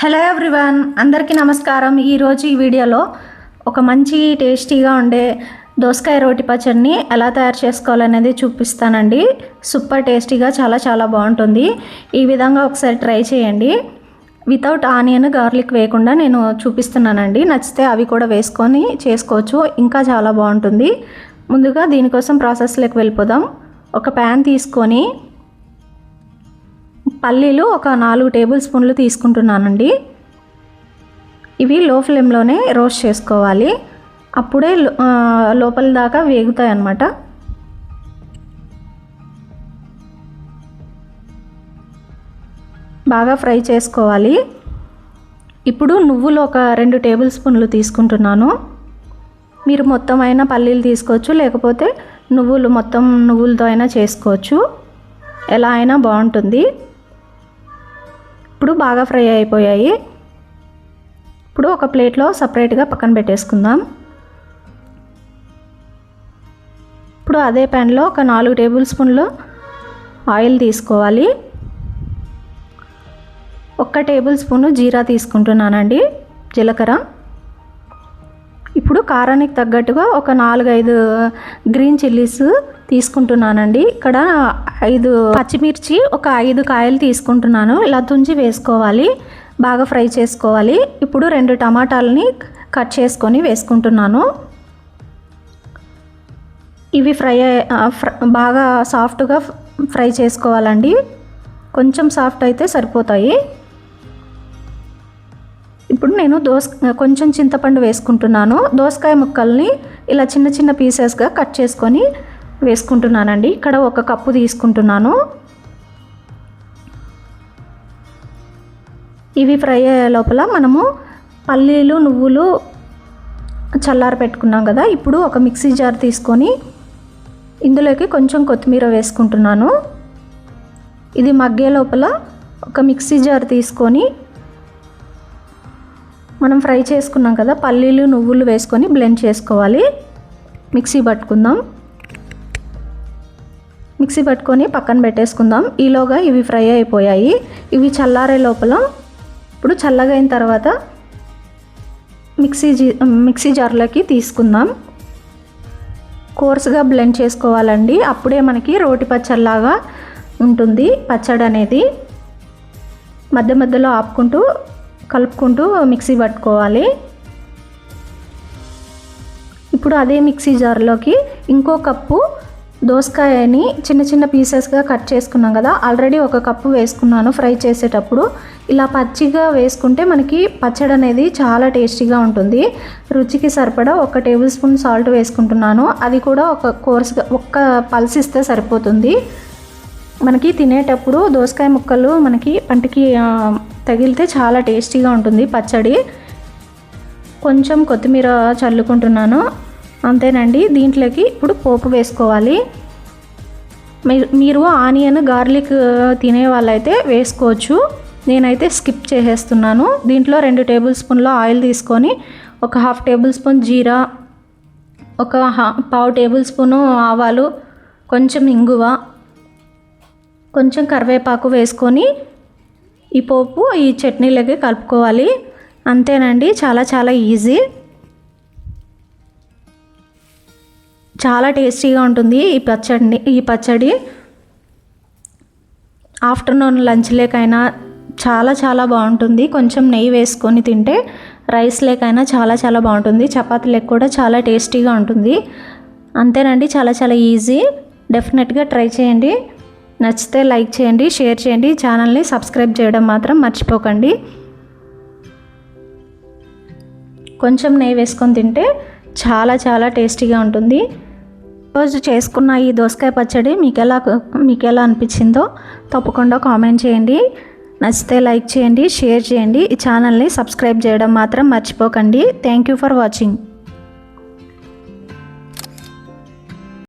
Hello everyone అందరికీ నమస్కారం. ఈరోజు ఈ వీడియోలో ఒక మంచి టేస్టీగా ఉండే దోసకాయ రోటి పచ్చడిని ఎలా తయారు చేసుకోవాలనేది చూపిస్తానండి. సూపర్ టేస్టీగా చాలా చాలా బాగుంటుంది. ఈ విధంగా ఒకసారి ట్రై చేయండి. వితౌట్ ఆనియన్ గార్లిక్ వేయకుండా నేను చూపిస్తున్నానండి. నచ్చితే అవి కూడా వేసుకొని చేసుకోవచ్చు. ఇంకా చాలా బాగుంటుంది. ముందుగా దీనికోసం ప్రాసెస్లోకి వెళ్ళిపోదాం. ఒక ప్యాన్ తీసుకొని పల్లీలు ఒక నాలుగు టేబుల్ స్పూన్లు తీసుకుంటున్నానండి. ఇవి లో ఫ్లేమ్లోనే రోస్ట్ చేసుకోవాలి. అప్పుడే లో- లోపల దాకా వేగుతాయి అన్నమాట బాగా ఫ్రై చేసుకోవాలి. ఇప్పుడు నువ్వులు ఒక రెండు టేబుల్ స్పూన్లు తీసుకుంటున్నాను. మీరు మొత్తం అయినా పల్లీలు తీసుకోవచ్చు లేకపోతే నువ్వులు మొత్తం నువ్వులతో అయినా చేసుకోవచ్చు. ఎలా అయినా బాగుంటుంది. ఇప్పుడు బాగా ఫ్రై అయిపోయాయి. ఇప్పుడు ఒక ప్లేట్లో సపరేట్గా పక్కన పెట్టేసుకుందాం. ఇప్పుడు అదే ప్యాన్లో ఒక నాలుగు టేబుల్ స్పూన్లు ఆయిల్ తీసుకోవాలి. ఒక్క టేబుల్ స్పూను జీరా తీసుకుంటున్నానండి. జీలకర్ర. ఇప్పుడు కారానికి తగ్గట్టుగా ఒక నాలుగైదు గ్రీన్ చిల్లీస్ తీసుకుంటున్నానండి. ఇక్కడ ఐదు పచ్చిమిర్చి ఒక ఐదు కాయలు తీసుకుంటున్నాను. ఇలా తుంచి వేసుకోవాలి. బాగా ఫ్రై చేసుకోవాలి. ఇప్పుడు రెండు టమాటాలని కట్ చేసుకొని వేసుకుంటున్నాను. ఇవి ఫ్రై ఫ్ర- బాగా సాఫ్ట్గా ఫ్రై చేసుకోవాలండి. కొంచెం సాఫ్ట్ అయితే సరిపోతాయి. ఇప్పుడు నేను దోస కొంచెం చింతపండు వేసుకుంటున్నాను. దోసకాయ ముక్కల్ని ఇలా చిన్న చిన్న పీసెస్గా కట్ చేసుకొని వేసుకుంటున్నానండి. ఇక్కడ ఒక కప్పు తీసుకుంటున్నాను. ఇవి ఫ్రై అయ్యే లోపల మనము పల్లీలు నువ్వులు చల్లార పెట్టుకున్నాం కదా. ఇప్పుడు ఒక మిక్సీ జార్ తీసుకొని ఇందులోకి కొంచెం కొత్తిమీర వేసుకుంటున్నాను. ఇది మగ్గే లోపల ఒక మిక్సీ జార్ తీసుకొని మనం ఫ్రై చేసుకున్నాం కదా పల్లీలు నువ్వులు వేసుకొని బ్లెండ్ చేసుకోవాలి. మిక్సీ పట్టుకుందాం. మిక్సీ పట్టుకొని పక్కన పెట్టేసుకుందాం. ఈలోగా ఇవి ఫ్రై అయిపోయాయి. ఇవి చల్లారే లోపల ఇప్పుడు చల్లగా అయిన తర్వాత మిక్సీ జీ మిక్సీ జార్లోకి తీసుకుందాం. కోర్సుగా బ్లెండ్ చేసుకోవాలండి. అప్పుడే మనకి రోటి పచ్చడిలాగా ఉంటుంది పచ్చడి అనేది మధ్య మధ్యలో ఆపుకుంటూ కలుపుకుంటూ మిక్సీ పట్టుకోవాలి. ఇప్పుడు అదే మిక్సీ జార్లోకి ఇంకో కప్పు దోసకాయని చిన్న చిన్న పీసెస్గా కట్ చేసుకున్నాం కదా ఆల్రెడీ ఒక కప్పు వేసుకున్నాను ఫ్రై చేసేటప్పుడు. ఇలా పచ్చిగా వేసుకుంటే మనకి పచ్చడి అనేది చాలా టేస్టీగా ఉంటుంది. రుచికి సరిపడా ఒక టేబుల్ స్పూన్ సాల్ట్ వేసుకుంటున్నాను. అది కూడా ఒక కోర్స్గా ఒక్క పల్స్ ఇస్తే సరిపోతుంది. మనకి తినేటప్పుడు దోసకాయ ముక్కలు మనకి పంటికి తగిలితే చాలా టేస్టీగా ఉంటుంది పచ్చడి. కొంచెం కొత్తిమీర చల్లుకుంటున్నాను. అంతేనండి దీంట్లోకి ఇప్పుడు పోపు వేసుకోవాలి. మీరు ఆనియన్ గార్లిక్ తినే వాళ్ళైతే వేసుకోవచ్చు. నేనైతే స్కిప్ చేసేస్తున్నాను. దీంట్లో రెండు టేబుల్ స్పూన్ల ఆయిల్ తీసుకొని ఒక హాఫ్ టేబుల్ స్పూన్ జీరా ఒక హా- పావు టేబుల్ స్పూను ఆవాలు కొంచెం ఇంగువ కొంచెం కరివేపాకు వేసుకొని ఈ పోపు ఈ చట్నీలోకి కలుపుకోవాలి. అంతేనండి చాలా చాలా ఈజీ. చాలా టేస్టీగా ఉంటుంది ఈ పచ్చడిని ఈ పచ్చడి. ఆఫ్టర్నూన్ లంచ్ లేకైనా చాలా చాలా బాగుంటుంది. కొంచెం నెయ్యి వేసుకొని తింటే రైస్ లేకైనా చాలా చాలా బాగుంటుంది. చపాతీ లెక్క కూడా చాలా టేస్టీగా ఉంటుంది. అంతేనండి చాలా చాలా ఈజీ. డెఫినెట్గా ట్రై చేయండి. నచ్చితే లైక్ చేయండి షేర్ చేయండి ఛానల్ని సబ్స్క్రైబ్ చేయడం మాత్రం మర్చిపోకండి. కొంచెం నెయ్యి వేసుకొని తింటే చాలా చాలా టేస్టీగా ఉంటుంది. రోజు చేసుకున్న ఈ దోసకాయ పచ్చడి మీకు ఎలా మీకు ఎలా అనిపించిందో తప్పకుండా కామెంట్ చేయండి. నచ్చితే లైక్ చేయండి షేర్ చేయండి ఈ ఛానల్ని సబ్స్క్రైబ్ చేయడం మాత్రం మర్చిపోకండి. Thank you for watching.